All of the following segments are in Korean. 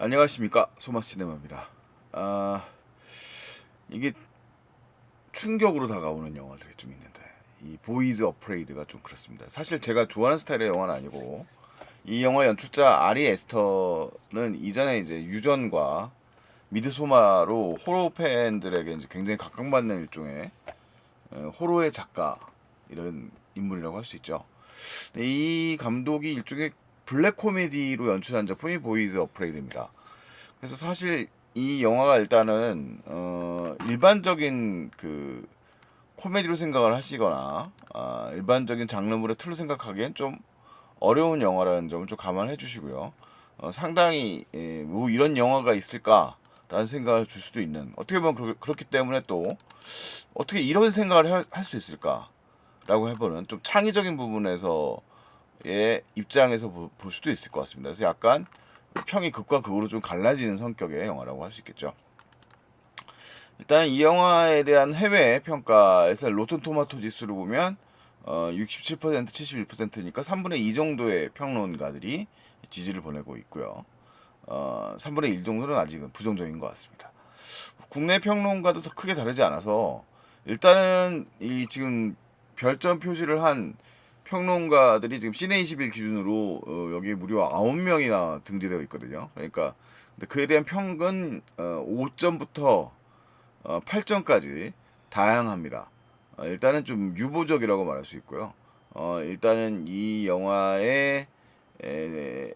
안녕하십니까 소마시네마입니다. 아 이게 충격으로 다가오는 영화들이 좀 있는데 이 보이즈 어프레이드가 좀 그렇습니다. 사실 제가 좋아하는 스타일의 영화는 아니고 이 영화 연출자 아리 에스터는 이전에 이제 유전과 미드소마로 호러 팬들에게 이제 굉장히 각광받는 일종의 어, 호러의 작가 이런 인물이라고 할 수 있죠. 이 감독이 일종의 블랙 코미디로 연출한 작품이 보이즈 어프레이드입니다. 그래서 사실 이 영화가 일단은 어 일반적인 그 코미디로 생각을 하시거나 아, 일반적인 장르물의 틀로 생각하기엔 좀 어려운 영화라는 점을 좀 감안해 주시고요. 어, 상당히 예, 뭐 이런 영화가 있을까라는 생각을 줄 수도 있는 어떻게 보면 그렇, 그렇기 때문에 또 어떻게 이런 생각을 할 수 있을까라고 해보는 좀 창의적인 부분에서 의 입장에서 보, 볼 수도 있을 것 같습니다. 그래서 약간 평이 극과 극으로 좀 갈라지는 성격의 영화라고 할 수 있겠죠. 일단 이 영화에 대한 해외 평가에서 로튼 토마토 지수를 보면 어, 67% 71%니까 3분의 2 정도의 평론가들이 지지를 보내고 있고요. 어, 3분의 1 정도는 아직은 부정적인 것 같습니다. 국내 평론가도 더 크게 다르지 않아서 일단은 이 지금 별점 표시를 한 평론가들이 지금 시네21 기준으로 어, 여기 무려 9명이나 등재되어 있거든요. 그러니까 근데 그에 대한 평은 어, 5점부터 어, 8점까지 다양합니다. 어, 일단은 좀 유보적이라고 말할 수 있고요. 어, 일단은 이 영화에 에,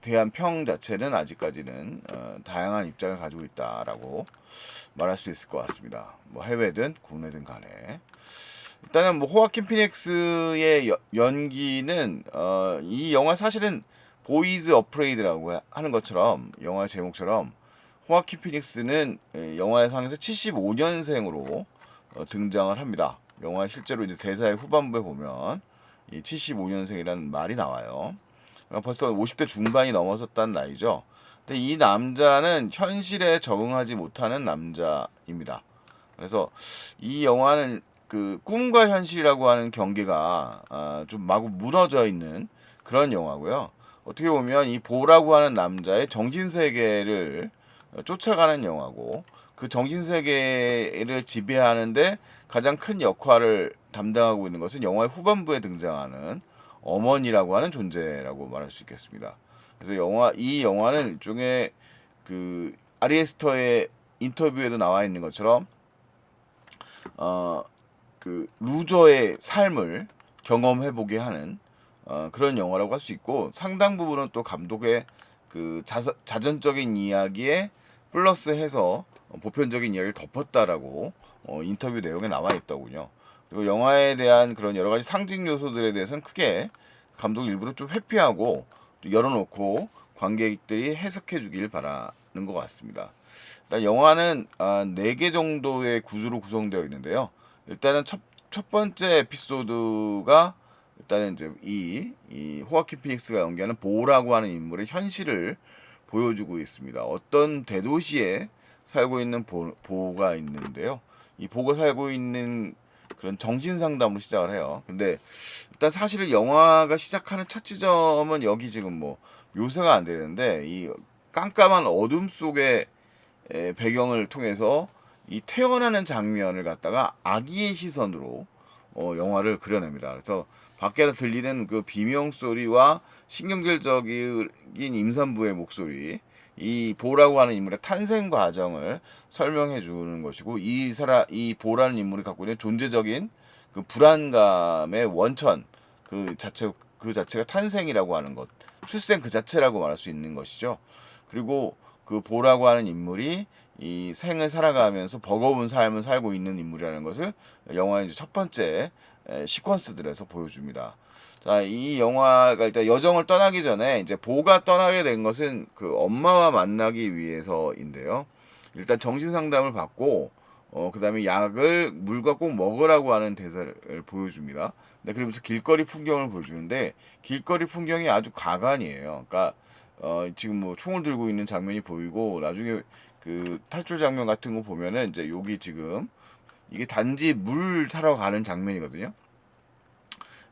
대한 평 자체는 아직까지는 어, 다양한 입장을 가지고 있다라고 말할 수 있을 것 같습니다. 뭐 해외든 국내든 간에 일단은 뭐 호아킨 피닉스의 여- 연기는 어, 이 영화 사실은 보이즈 어프레이드라고 하는 것처럼 영화 제목처럼 호아킨 피닉스는 에, 영화의 상에서 75년생으로 어, 등장을 합니다. 영화 실제로 이제 대사의 후반부에 보면 이 75년생이라는 말이 나와요. 그러니까 벌써 50대 중반이 넘어섰다는 나이죠. 근데 이 남자는 현실에 적응하지 못하는 남자입니다. 그래서 이 영화는 그 꿈과 현실이라고 하는 경계가 아, 좀 마구 무너져 있는 그런 영화고요. 어떻게 보면 이 보라고 하는 남자의 정신 세계를 쫓아가는 영화고 그 정신 세계를 지배하는데 가장 큰 역할을 담당하고 있는 것은 영화의 후반부에 등장하는 어머니라고 하는 존재라고 말할 수 있겠습니다. 그래서 영화 이 영화는 일종의 그 아리에스터의 인터뷰에도 나와 있는 것처럼 어 그 루저의 삶을 경험해 보게 하는 어, 그런 영화라고 할 수 있고 상당 부분은 또 감독의 그 자서, 자전적인 이야기에 플러스해서 어, 보편적인 이야기를 덮었다라고 어, 인터뷰 내용에 나와 있더군요. 그리고 영화에 대한 그런 여러 가지 상징 요소들에 대해서는 크게 감독 일부러 좀 회피하고 또 열어놓고 관객들이 해석해 주길 바라는 것 같습니다. 일단 영화는 아, 4개 정도의 구조로 구성되어 있는데요. 일단은 첫, 첫 번째 에피소드가 일단은 이제 이, 이 호아킨 피닉스가 연기하는 보라고 하는 인물의 현실을 보여주고 있습니다. 어떤 대도시에 살고 있는 보, 보가 있는데요. 이 보가 살고 있는 그런 정신 상담으로 시작을 해요. 근데 일단 사실은 영화가 시작하는 첫 지점은 여기 지금 뭐 묘사가 안 되는데 이 깜깜한 어둠 속의 에, 배경을 통해서 이 태어나는 장면을 갖다가 아기의 시선으로 어, 영화를 그려냅니다. 그래서 밖에서 들리는 그 비명 소리와 신경질적인 임산부의 목소리, 이 보라고 하는 인물의 탄생 과정을 설명해 주는 것이고 이 사람 이 보라는 인물이 갖고 있는 존재적인 그 불안감의 원천 그 자체 그 자체가 탄생이라고 하는 것, 출생 그 자체라고 말할 수 있는 것이죠. 그리고 그 보라고 하는 인물이 이 생을 살아가면서 버거운 삶을 살고 있는 인물이라는 것을 영화의 이제 첫 번째 에, 시퀀스들에서 보여줍니다. 자, 이 영화가 일단 여정을 떠나기 전에 이제 보가 떠나게 된 것은 그 엄마와 만나기 위해서인데요. 일단 정신 상담을 받고 어 그다음에 약을 물과 꼭 먹으라고 하는 대사를 보여줍니다. 네, 그러면서 길거리 풍경을 보여주는데 길거리 풍경이 아주 가관이에요. 그러니까 어 지금 뭐 총을 들고 있는 장면이 보이고 나중에 그 탈출 장면 같은 거 보면은 이제 여기 지금 이게 단지 물 사러 가는 장면이거든요.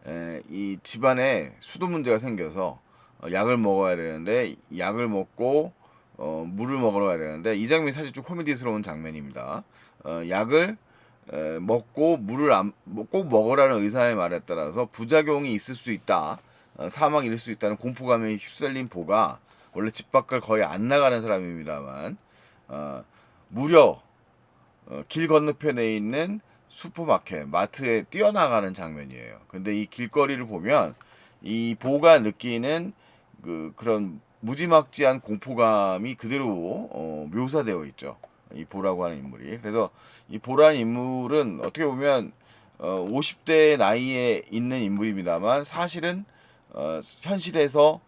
에, 이 집안에 수도 문제가 생겨서 어, 약을 먹어야 되는데 약을 먹고 어, 물을 먹으러 가야 되는데 이 장면이 사실 좀 코미디스러운 장면입니다. 어, 약을 에, 먹고 물을 안, 뭐꼭 먹으라는 의사의 말에 따라서 부작용이 있을 수 있다. 어, 사망이 일을 수 있다는 공포감에 휩쓸린 보가 원래 집 밖을 거의 안 나가는 사람입니다만 어, 무려 어, 길 건너편에 있는 슈퍼마켓 마트에 뛰어나가는 장면이에요. 근데 이 길거리를 보면 이 보가 느끼는 그 그런 무지막지한 공포감이 그대로 어, 묘사되어 있죠. 이 보라고 하는 인물이. 그래서 이 보라는 인물은 어떻게 보면 어, 50대 나이에 있는 인물입니다만 사실은 어, 현실에서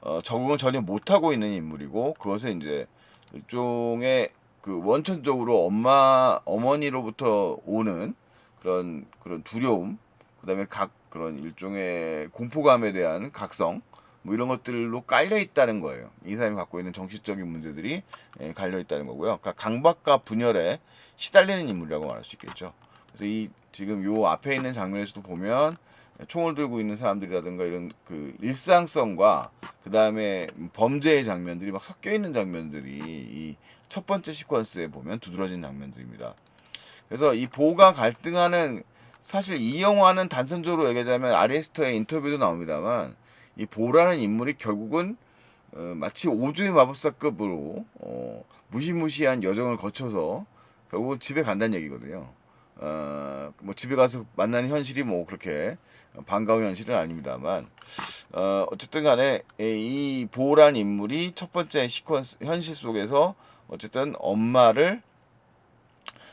어, 적응을 전혀 못하고 있는 인물이고 그것은 이제 일종의 그 원천적으로 엄마 어머니로부터 오는 그런 그런 두려움 그다음에 각 그런 일종의 공포감에 대한 각성 뭐 이런 것들로 깔려 있다는 거예요. 이 사람이 갖고 있는 정신적인 문제들이 예, 갈려 있다는 거고요. 그러니까 강박과 분열에 시달리는 인물이라고 말할 수 있겠죠. 그래서 이 지금 요 앞에 있는 장면에서도 보면 총을 들고 있는 사람들이라든가 이런 그 일상성과 그 다음에 범죄의 장면들이 막 섞여 있는 장면들이 이 첫 번째 시퀀스에 보면 두드러진 장면들입니다. 그래서 이 보가 갈등하는 사실 이 영화는 단선적으로 얘기하자면 아리스터의 인터뷰도 나옵니다만 이 보라는 인물이 결국은 어, 마치 오즈의 마법사급으로 어, 무시무시한 여정을 거쳐서 결국은 집에 간다는 얘기거든요. 어, 뭐 집에 가서 만나는 현실이 뭐 그렇게 반가운 현실은 아닙니다만 어, 어쨌든 간에 이 보란 인물이 첫 번째 시퀀스 현실 속에서 어쨌든 엄마를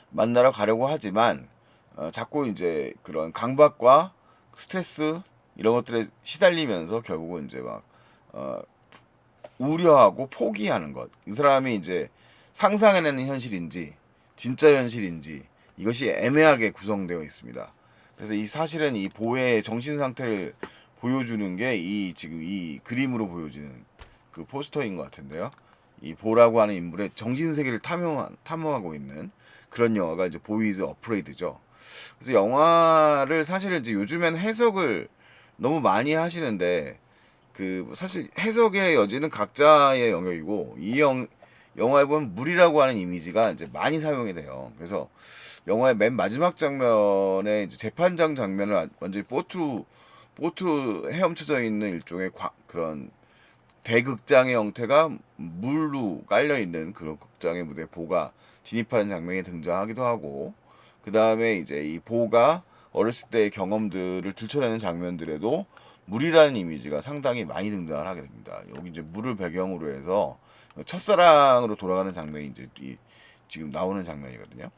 만나러 가려고 하지만 어, 자꾸 이제 그런 강박과 스트레스 이런 것들에 시달리면서 결국은 이제 막 어, 우려하고 포기하는 것. 이 사람이 이제 상상해내는 현실인지 진짜 현실인지 이것이 애매하게 구성되어 있습니다. 그래서 이 사실은 이 보의 정신 상태를 보여주는 게 이 지금 이 그림으로 보여지는 그 포스터인 것 같은데요. 이 보라고 하는 인물의 정신 세계를 탐험 탐험하고 있는 그런 영화가 이제 보이즈 어프레이드죠. 그래서 영화를 사실은 이제 요즘엔 해석을 너무 많이 하시는데 그 사실 해석의 여지는 각자의 영역이고 이 영, 영화에 보면 물이라고 하는 이미지가 이제 많이 사용이 돼요. 그래서 영화의 맨 마지막 장면에 이제 재판장 장면을 아- 완전히 보트로 보트로 헤엄쳐져 있는 일종의 과- 그런 대극장의 형태가 물로 깔려 있는 그런 극장의 무대 보가 진입하는 장면이 등장하기도 하고 그 다음에 이제 이 보가 어렸을 때의 경험들을 들춰내는 장면들에도 물이라는 이미지가 상당히 많이 등장을 하게 됩니다. 여기 이제 물을 배경으로 해서 첫사랑으로 돌아가는 장면이 이제 이 지금 나오는 장면이거든요.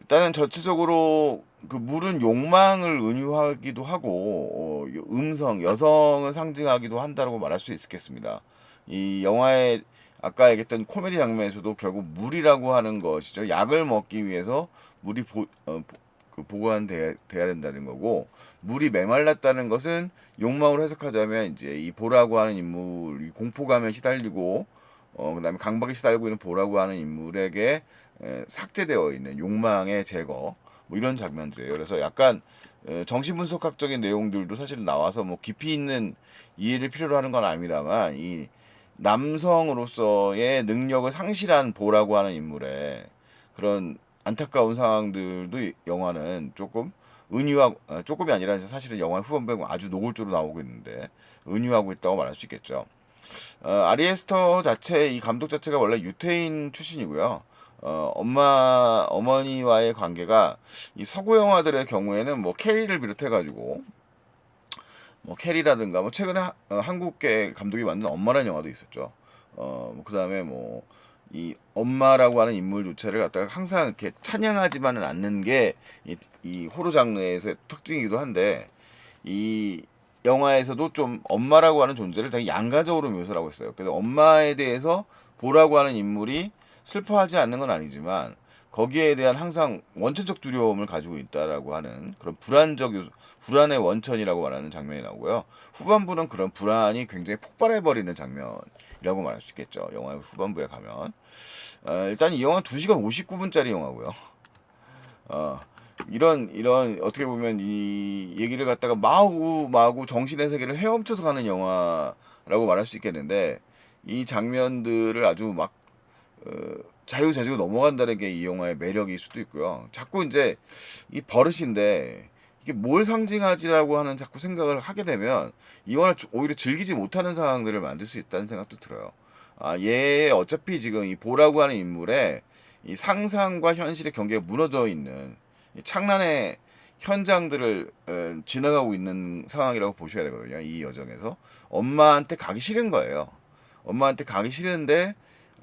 일단은 전체적으로 그 물은 욕망을 은유하기도 하고 어, 음성 여성을 상징하기도 한다고 말할 수 있겠습니다. 이 영화의 아까 얘기했던 코미디 장면에서도 결국 물이라고 하는 것이죠. 약을 먹기 위해서 물이 보, 어, 보- 그 보관돼야 돼야 된다는 거고 물이 메말랐다는 것은 욕망으로 해석하자면 이제 이 보라고 하는 인물 이 공포감에 시달리고 어 그다음에 강박에 시달리고 있는 보라고 하는 인물에게 에, 삭제되어 있는 욕망의 제거 뭐 이런 장면들이에요. 그래서 약간 에, 정신분석학적인 내용들도 사실 나와서 뭐 깊이 있는 이해를 필요로 하는 건 아닙니다만 이 남성으로서의 능력을 상실한 보라고 하는 인물의 그런 안타까운 상황들도 이 영화는 조금 은유하고 아, 조금이 아니라 사실은 영화 후반부에 아주 노골적으로 나오고 있는데 은유하고 있다고 말할 수 있겠죠. 어, 아리에스터 자체 이 감독 자체가 원래 유태인 출신이고요. 어, 엄마 어머니와의 관계가 이 서구 영화들의 경우에는 뭐 캐리를 비롯해 가지고 뭐 캐리라든가 뭐 최근에 하- 어, 한국계 감독이 만든 엄마라는 영화도 있었죠. 어, 뭐 그다음에 뭐 이 엄마라고 하는 인물 조차를 갖다가 항상 이렇게 찬양하지만은 않는 게 이 이 호러 장르에서의 특징이기도 한데 이 영화에서도 좀 엄마라고 하는 존재를 되게 양가적으로 묘사를 하고 있어요. 그래서 엄마에 대해서 보라고 하는 인물이 슬퍼하지 않는 건 아니지만 거기에 대한 항상 원천적 두려움을 가지고 있다라고 하는 그런 불안적 불안의 원천이라고 말하는 장면이 나오고요. 후반부는 그런 불안이 굉장히 폭발해 버리는 장면이라고 말할 수 있겠죠. 영화의 후반부에 가면 어, 일단 이 영화 2시간 59분짜리 영화고요. 어, 이런 이런 어떻게 보면 이 얘기를 갖다가 마구 마구 정신의 세계를 헤엄쳐서 가는 영화라고 말할 수 있겠는데 이 장면들을 아주 막 어, 자유자재로 넘어간다는 게 이 영화의 매력일 수도 있고요. 자꾸 이제 이 버릇인데 이게 뭘 상징하지라고 하는 자꾸 생각을 하게 되면 이 영화를 오히려 즐기지 못하는 상황들을 만들 수 있다는 생각도 들어요. 아, 얘 어차피 지금 이 보라고 하는 인물의 이 상상과 현실의 경계가 무너져 있는 이 창란의 현장들을 어, 지나가고 있는 상황이라고 보셔야 되거든요. 이 여정에서 엄마한테 가기 싫은 거예요. 엄마한테 가기 싫은데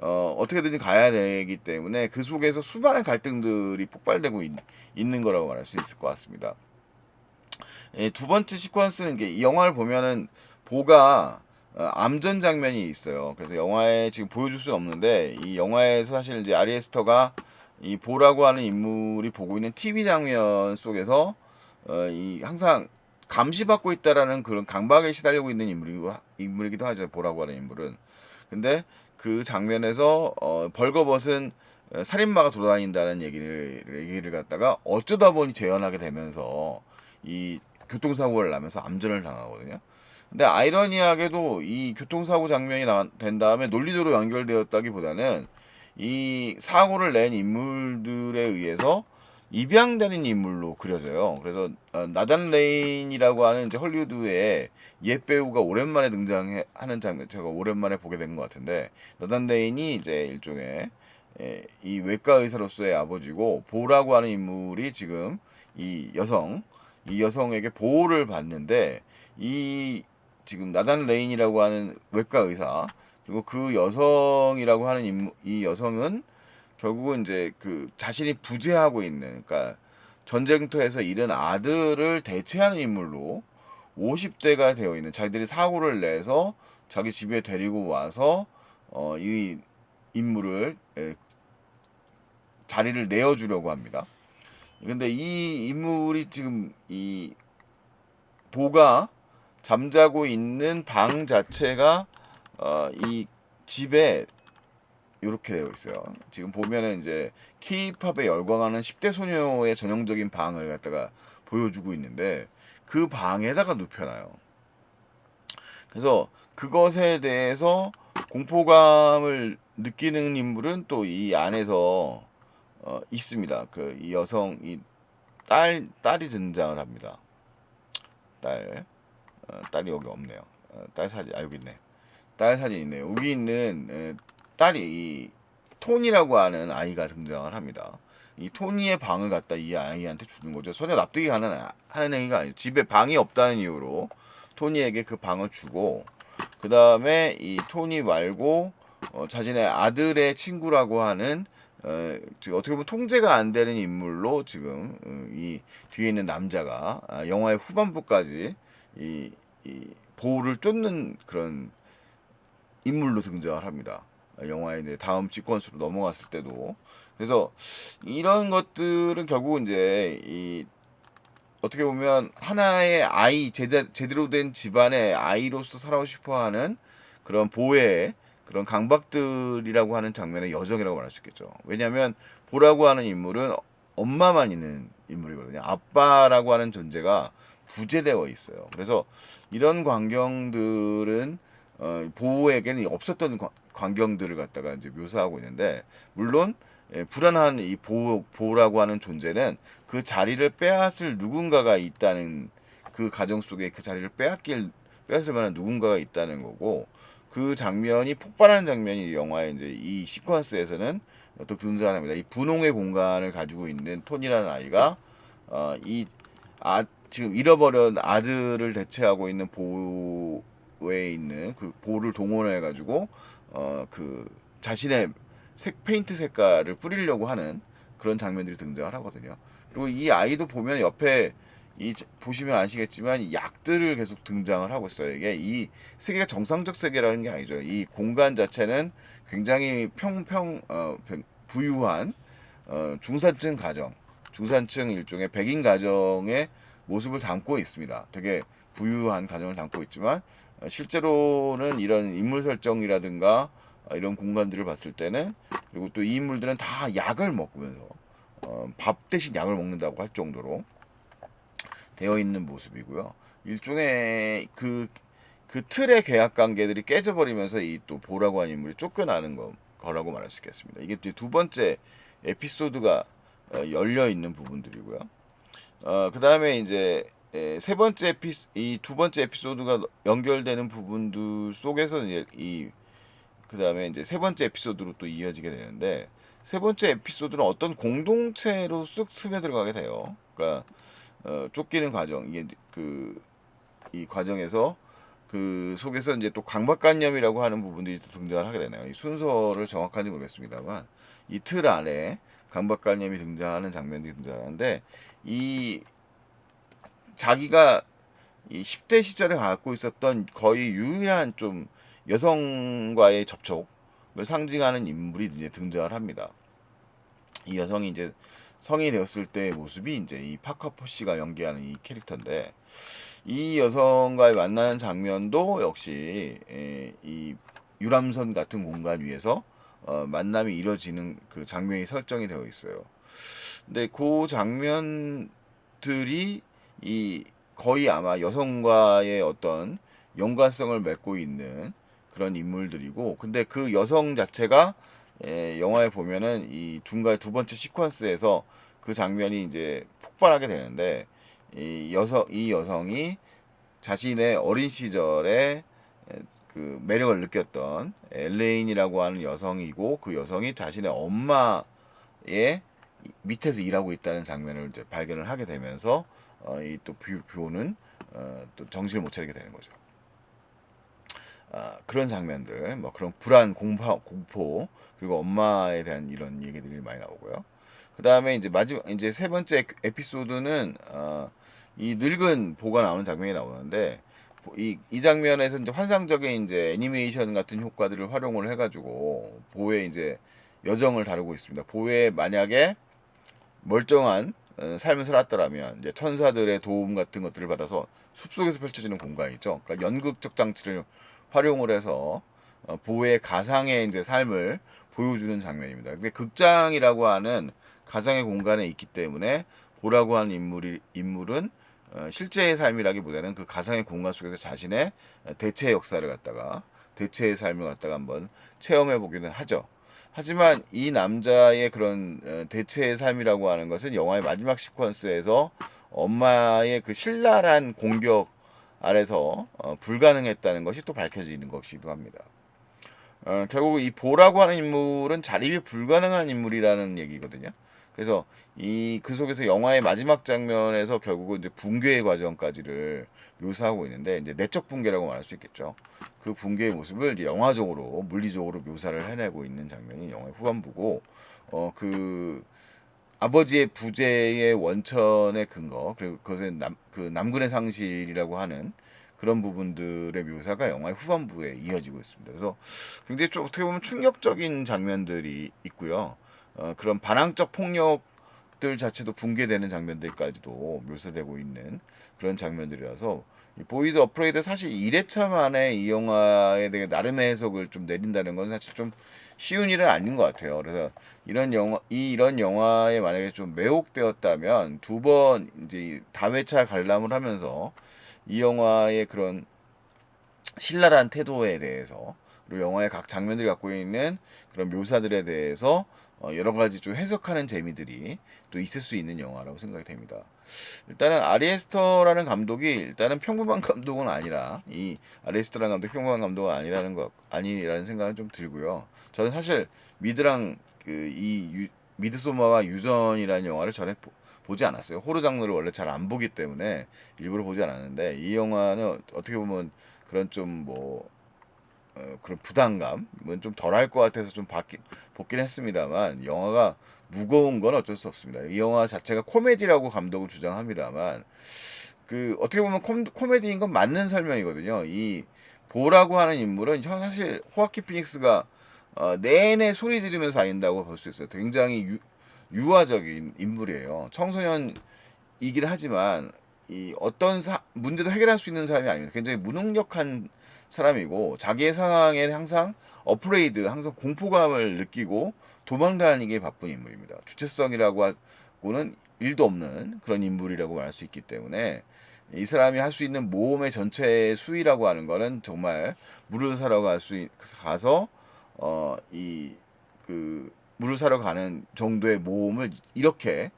어, 어떻게든지 가야 되기 때문에 그 속에서 수많은 갈등들이 폭발되고 있, 는 거라고 말할 수 있을 것 같습니다. 예, 두 번째 시퀀스는 게이 영화를 보면은 보가 어, 암전 장면이 있어요. 그래서 영화에 지금 보여줄 수는 없는데 이 영화에서 사실 이제 아리에스터가 이 보라고 하는 인물이 보고 있는 TV 장면 속에서 어, 이 항상 감시받고 있다라는 그런 강박에 시달리고 있는 인물이고 인물이기도 하죠. 보라고 하는 인물은. 근데 그 장면에서 어, 벌거벗은 어, 살인마가 돌아다닌다는 얘기를 얘기를 갖다가 어쩌다 보니 재현하게 되면서 이 교통사고를 나면서 암전을 당하거든요. 근데 아이러니하게도 이 교통사고 장면이 나, 된 다음에 논리적으로 연결되었다기보다는 이 사고를 낸 인물들에 의해서 입양되는 인물로 그려져요. 그래서 어, 나단 레인이라고 하는 이제 헐리우드의 옛 배우가 오랜만에 등장하는 장면 제가 오랜만에 보게 된 것 같은데 나단 레인이 이제 일종의 예, 이 외과 의사로서의 아버지고 보라고 하는 인물이 지금 이 여성 이 여성에게 보호를 받는데 이 지금 나단 레인이라고 하는 외과 의사 그리고 그 여성이라고 하는 인물, 이 여성은 결국은 이제 그 자신이 부재하고 있는 그러니까 전쟁터에서 잃은 아들을 대체하는 인물로 50대가 되어 있는 자기들이 사고를 내서 자기 집에 데리고 와서 어, 이 인물을 에, 자리를 내어주려고 합니다. 근데 이 인물이 지금 이 보가 잠자고 있는 방 자체가 어, 이 집에 이렇게 되어 있어요. 지금 보면은 이제 K-팝에 열광하는 10대 소녀의 전형적인 방을 갖다가 보여주고 있는데 그 방에다가 눕혀놔요. 그래서 그것에 대해서 공포감을 느끼는 인물은 또 이 안에서 어, 있습니다. 그 이 여성 이딸 딸이 등장을 합니다. 딸 어, 딸이 여기 없네요. 어, 딸 사진 아 여기 있네. 딸 사진 있네요. 여기 있는 에, 딸이 이 토니라고 하는 아이가 등장을 합니다. 이 토니의 방을 갖다 이 아이한테 주는 거죠. 전혀 납득이 가는 하는 행위가 아니에요. 집에 방이 없다는 이유로 토니에게 그 방을 주고 그 다음에 이 토니 말고 어, 자신의 아들의 친구라고 하는 어, 어떻게 보면 통제가 안 되는 인물로 지금 어, 이 뒤에 있는 남자가 아, 영화의 후반부까지 이, 이 보호를 쫓는 그런 인물로 등장을 합니다. 이제 다음 시퀀스로 넘어갔을 때도 그래서 이런 것들은 결국 이제 이 어떻게 보면 하나의 아이 제대, 제대로 된 집안의 아이로서 살아고 싶어하는 그런 보호의 그런 강박들이라고 하는 장면의 여정이라고 말할 수 있겠죠. 왜냐하면 보라고 하는 인물은 엄마만 있는 인물이거든요. 아빠라고 하는 존재가 부재되어 있어요. 그래서 이런 광경들은 어, 보호에게는 없었던 광경들을 갖다가 이제 묘사하고 있는데 물론 예, 불안한 이 보호, 보호라고 하는 존재는 그 자리를 빼앗을 누군가가 있다는 그 가정 속에 그 자리를 빼앗길 빼앗을 만한 누군가가 있다는 거고 그 장면이 폭발하는 장면이 영화의 이제 이 시퀀스에서는 또 등장합니다. 이 분홍의 공간을 가지고 있는 톤이라는 아이가 어, 이 아, 지금 잃어버린 아들을 대체하고 있는 보호에 있는 그 보호를 동원해 가지고 어, 그 자신의 색 페인트 색깔을 뿌리려고 하는 그런 장면들이 등장을 하거든요. 그리고 이 아이도 보면 옆에 이 보시면 아시겠지만 약들을 계속 등장을 하고 있어요. 이게 이 세계가 정상적 세계라는 게 아니죠. 이 공간 자체는 굉장히 평평 어, 부유한 어, 중산층 가정, 중산층 일종의 백인 가정의 모습을 담고 있습니다. 되게 부유한 가정을 담고 있지만 어, 실제로는 이런 인물 설정이라든가 어, 이런 공간들을 봤을 때는 그리고 또 이 인물들은 다 약을 먹으면서 어, 밥 대신 약을 먹는다고 할 정도로 되어 있는 모습이고요. 일종의 그 그 틀의 계약 관계들이 깨져버리면서 이 또 보라고 하는 인물이 쫓겨나는 거, 거라고 말할 수 있겠습니다. 이게 이제 두 번째 에피소드가 어, 열려 있는 부분들이고요. 어, 그 다음에 이제 에, 세 번째 에피 이두 번째 에피소드가 연결되는 부분들 속에서 이제 이 그 다음에 이제 세 번째 에피소드로 또 이어지게 되는데 세 번째 에피소드는 어떤 공동체로 쑥 스며 들어가게 돼요. 그러니까 어, 쫓기는 과정 이게 그 이 과정에서 그 속에서 이제 또 강박관념이라고 하는 부분들이 또 등장을 하게 되네요. 이 순서를 정확한지 모르겠습니다만 이 틀 안에 강박관념이 등장하는 장면들이 등장하는데 이 자기가 이 10대 시절에 갖고 있었던 거의 유일한 좀 여성과의 접촉을 상징하는 인물이 이제 등장을 합니다. 이 여성이 이제 성이 되었을 때의 모습이 이제 이 파카포 씨가 연기하는 이 캐릭터인데 이 여성과의 만나는 장면도 역시 에, 이 유람선 같은 공간 위에서 어, 만남이 이루어지는 그 장면이 설정이 되어 있어요. 근데 그 장면들이 이 거의 아마 여성과의 어떤 연관성을 맺고 있는 그런 인물들이고 근데 그 여성 자체가 에, 영화에 보면은 이 중간 두 번째 시퀀스에서 그 장면이 이제 폭발하게 되는데 이 여성 이 여성이 자신의 어린 시절에 에, 그 매력을 느꼈던 엘레인이라고 하는 여성이고 그 여성이 자신의 엄마의 밑에서 일하고 있다는 장면을 이제 발견을 하게 되면서 어, 이또 뷰는 어, 또 정신을 못 차리게 되는 거죠. 아, 그런 장면들, 뭐 그런 불안, 공포, 공포 그리고 엄마에 대한 이런 얘기들이 많이 나오고요. 그 다음에 이제 마지막 이제 세 번째 에피소드는 어, 이 늙은 보가 나오는 장면이 나오는데 이, 이 장면에서 이제 환상적인 이제 애니메이션 같은 효과들을 활용을 해가지고 보의 이제 여정을 다루고 있습니다. 보의 만약에 멀쩡한 어, 삶을 살았더라면 이제 천사들의 도움 같은 것들을 받아서 숲속에서 펼쳐지는 공간이죠. 그러니까 연극적 장치를 활용을 해서 어, 보의 가상의 이제 삶을 보여주는 장면입니다. 근데 극장이라고 하는 가상의 공간에 있기 때문에 보라고 하는 인물이 인물은 어, 실제의 삶이라기보다는 그 가상의 공간 속에서 자신의 대체 역사를 갖다가 대체의 삶을 갖다가 한번 체험해 보기는 하죠. 하지만 이 남자의 그런 어, 대체의 삶이라고 하는 것은 영화의 마지막 시퀀스에서 엄마의 그 신랄한 공격 아래서 어, 불가능했다는 것이 또 밝혀지는 것이기도 합니다. 어, 결국 이 보라고 하는 인물은 자립이 불가능한 인물이라는 얘기거든요. 그래서 이 그 속에서 영화의 마지막 장면에서 결국은 이제 붕괴의 과정까지를 묘사하고 있는데 이제 내적 붕괴라고 말할 수 있겠죠. 그 붕괴의 모습을 이제 영화적으로 물리적으로 묘사를 해내고 있는 장면이 영화의 후반부고 어 그 아버지의 부재의 원천의 근거 그리고 그것은 남, 그 남군의 상실이라고 하는 그런 부분들의 묘사가 영화의 후반부에 이어지고 있습니다. 그래서 굉장히 좀 어떻게 보면 충격적인 장면들이 있고요. 어, 그런 반항적 폭력 들 자체도 붕괴되는 장면들까지도 묘사되고 있는 그런 장면들이라서 이 보이즈 어프레이드 사실 1회차 만에 이 영화에 대해 나름의 해석을 좀 내린다는 건 사실 좀 쉬운 일은 아닌 것 같아요. 그래서 이런 영화 이 이런 영화에 만약에 좀 매혹되었다면 두 번 이제 다회차 관람을 하면서 이 영화의 그런 신랄한 태도에 대해서 그리고 영화의 각 장면들이 갖고 있는 그런 묘사들에 대해서 어, 여러 가지 좀 해석하는 재미들이 또 있을 수 있는 영화라고 생각이 됩니다. 일단은 아리에스터라는 감독이 일단은 평범한 감독은 아니라 이 아리에스터라는 감독 평범한 감독은 아니라는 것 아니라는 생각은 좀 들고요. 저는 사실 미드랑 그 이 미드소마와 유전이라는 영화를 전에 보, 지 않았어요. 호러 장르를 원래 잘 안 보기 때문에 일부러 보지 않았는데 이 영화는 어떻게 보면 그런 좀뭐 어, 그런 부담감은 좀 덜할 것 같아서 좀 받기, 보긴 했습니다만 영화가 무거운 건 어쩔 수 없습니다. 이 영화 자체가 코미디라고 감독은 주장합니다만 그 어떻게 보면 콤, 코미디인 건 맞는 설명이거든요. 이 보라고 하는 인물은 사실 호아키 피닉스가 어, 내내 소리 지르면서 다닌다고 볼 수 있어요. 굉장히 유, 유아적인 인물이에요. 청소년이긴 하지만 이 어떤 사, 문제도 해결할 수 있는 사람이 아닙니다. 굉장히 무능력한 사람이고 자기의 상황에 항상 어프레이드, 항상 공포감을 느끼고 도망다니기에 바쁜 인물입니다. 주체성이라고 하고는 일도 없는 그런 인물이라고 말할 수 있기 때문에 이 사람이 할 수 있는 모험의 전체 수위라고 하는 거는 정말 물을 사러 갈 수 가서 어 이 그 물을 사러 가는 정도의 모험을 이렇게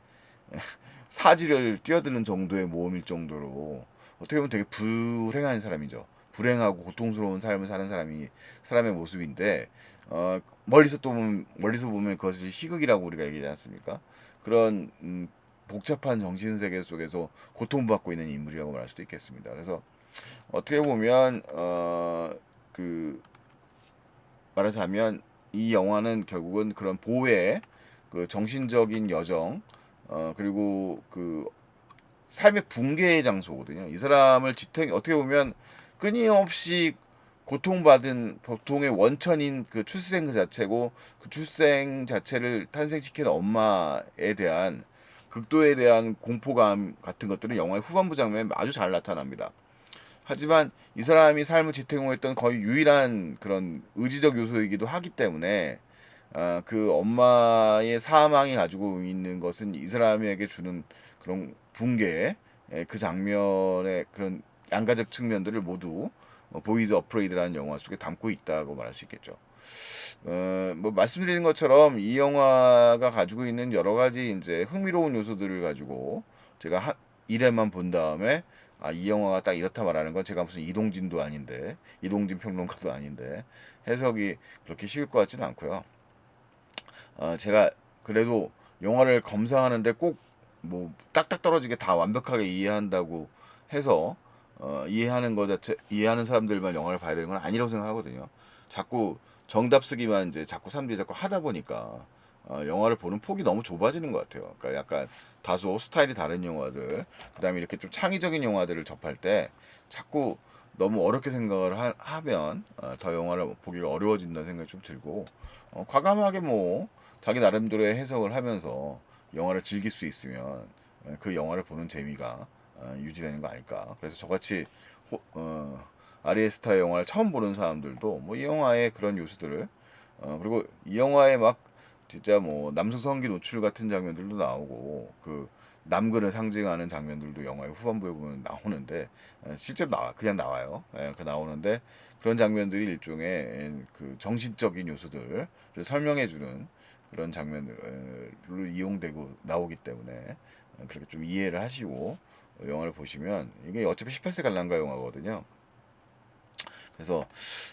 사지를 뛰어드는 정도의 모험일 정도로 어떻게 보면 되게 불행한 사람이죠. 불행하고 고통스러운 삶을 사는 사람이 사람의 모습인데 어 멀리서 또 보면, 멀리서 보면 그것이 희극이라고 우리가 얘기하지 않습니까? 그런 음, 복잡한 정신 세계 속에서 고통받고 있는 인물이라고 말할 수도 있겠습니다. 그래서 어떻게 보면 어 그 말하자면 이 영화는 결국은 그런 보호의 그 정신적인 여정 어 그리고 그 삶의 붕괴의 장소거든요. 이 사람을 지탱 어떻게 보면 끊임없이 고통받은 보통의 원천인 그 출생 그 자체고 그 출생 자체를 탄생시킨 엄마에 대한 극도에 대한 공포감 같은 것들은 영화의 후반부 장면에 아주 잘 나타납니다. 하지만 이 사람이 삶을 지탱했던 거의 유일한 그런 의지적 요소이기도 하기 때문에 아, 그 엄마의 사망이 가지고 있는 것은 이 사람에게 주는 그런 붕괴, 예, 그 장면의 그런 양가적 측면들을 모두 보이즈 어프레이드라는 영화 속에 담고 있다고 말할 수 있겠죠. 어, 뭐 말씀드린 것처럼 이 영화가 가지고 있는 여러 가지 이제 흥미로운 요소들을 가지고 제가 한 1회만 본 다음에 아, 이 영화가 딱 이렇다 말하는 건 제가 무슨 이동진도 아닌데 이동진 평론가도 아닌데 해석이 그렇게 쉬울 것 같지는 않고요. 어, 제가 그래도 영화를 검사하는데 꼭 뭐 딱딱 떨어지게 다 완벽하게 이해한다고 해서 어, 이해하는 거 자체 이해하는 사람들만 영화를 봐야 되는 건 아니라고 생각하거든요. 자꾸 정답 쓰기만 이제 자꾸 사람들이 자꾸 하다 보니까 어, 영화를 보는 폭이 너무 좁아지는 것 같아요. 그러니까 약간 다소 스타일이 다른 영화들, 그다음에 이렇게 좀 창의적인 영화들을 접할 때 자꾸 너무 어렵게 생각을 하, 하면 어, 더 영화를 보기가 어려워진다는 생각이 좀 들고 어, 과감하게 뭐 자기 나름대로의 해석을 하면서 영화를 즐길 수 있으면 어, 그 영화를 보는 재미가 어, 유지되는 거 아닐까. 그래서 저같이 호, 어, 아리에스타 영화를 처음 보는 사람들도 뭐 이 영화의 그런 요소들을 어, 그리고 이 영화에 막 진짜 뭐 남성성기 노출 같은 장면들도 나오고 그 남근을 상징하는 장면들도 영화의 후반부에 보면 나오는데 어, 실제로 나와 그냥 나와요. 예, 그 나오는데 그런 장면들이 일종의 그 정신적인 요소들을 설명해 주는 그런 장면으로 이용되고 나오기 때문에 그렇게 좀 이해를 하시고 영화를 보시면 이게 어차피 18세 관람가 영화거든요. 그래서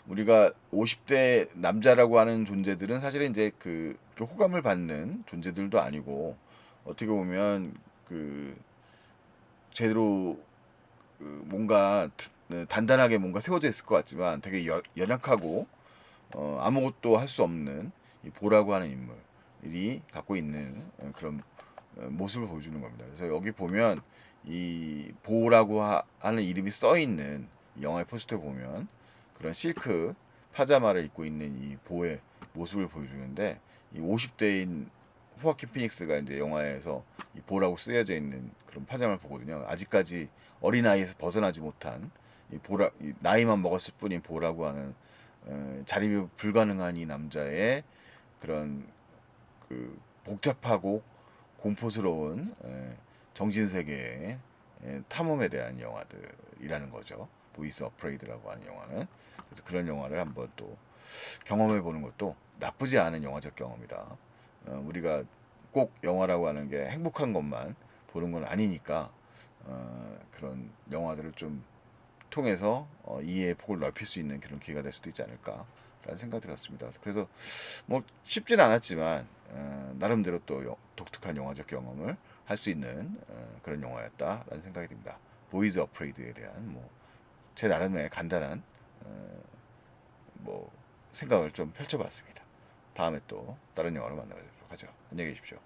우리가 50대 남자라고 하는 존재들은 사실은 이제 그, 그 호감을 받는 존재들도 아니고 어떻게 보면 그 제대로 그 뭔가 네, 단단하게 뭔가 세워져 있을 것 같지만 되게 여, 연약하고 어, 아무것도 할 수 없는 이 보라고 하는 인물이 갖고 있는 어, 그런 어, 모습을 보여주는 겁니다. 그래서 여기 보면 이 보라고 하는 이름이 써 있는 영화의 포스터에 보면 그런 실크 파자마를 입고 있는 이 보의 모습을 보여주는데 이 50대인 호아킨 피닉스가 이제 영화에서 이 보라고 쓰여져 있는 그런 파자마를 보거든요. 아직까지 어린 아이에서 벗어나지 못한 이 보라 이 나이만 먹었을 뿐인 보라고 하는 어, 자립이 불가능한 이 남자의 그런 그 복잡하고 공포스러운 에, 정신 세계의 에, 탐험에 대한 영화들이라는 거죠. 보이스 어프레이드라고 하는 영화는 그래서 그런 영화를 한번 또 경험해 보는 것도 나쁘지 않은 영화적 경험이다. 어, 우리가 꼭 영화라고 하는 게 행복한 것만 보는 건 아니니까 어, 그런 영화들을 좀 통해서 어, 이해의 폭을 넓힐 수 있는 그런 기회가 될 수도 있지 않을까라는 생각 들었습니다. 그래서 뭐 쉽지는 않았지만 어, 나름대로 또 여, 독특한 영화적 경험을 할 수 있는 어, 그런 영화였다라는 생각이 듭니다. 보이즈 어프레이드에 대한 뭐 제 나름의 간단한 어, 뭐 생각을 좀 펼쳐봤습니다. 다음에 또 다른 영화로 만나보도록 하죠. 안녕히 계십시오.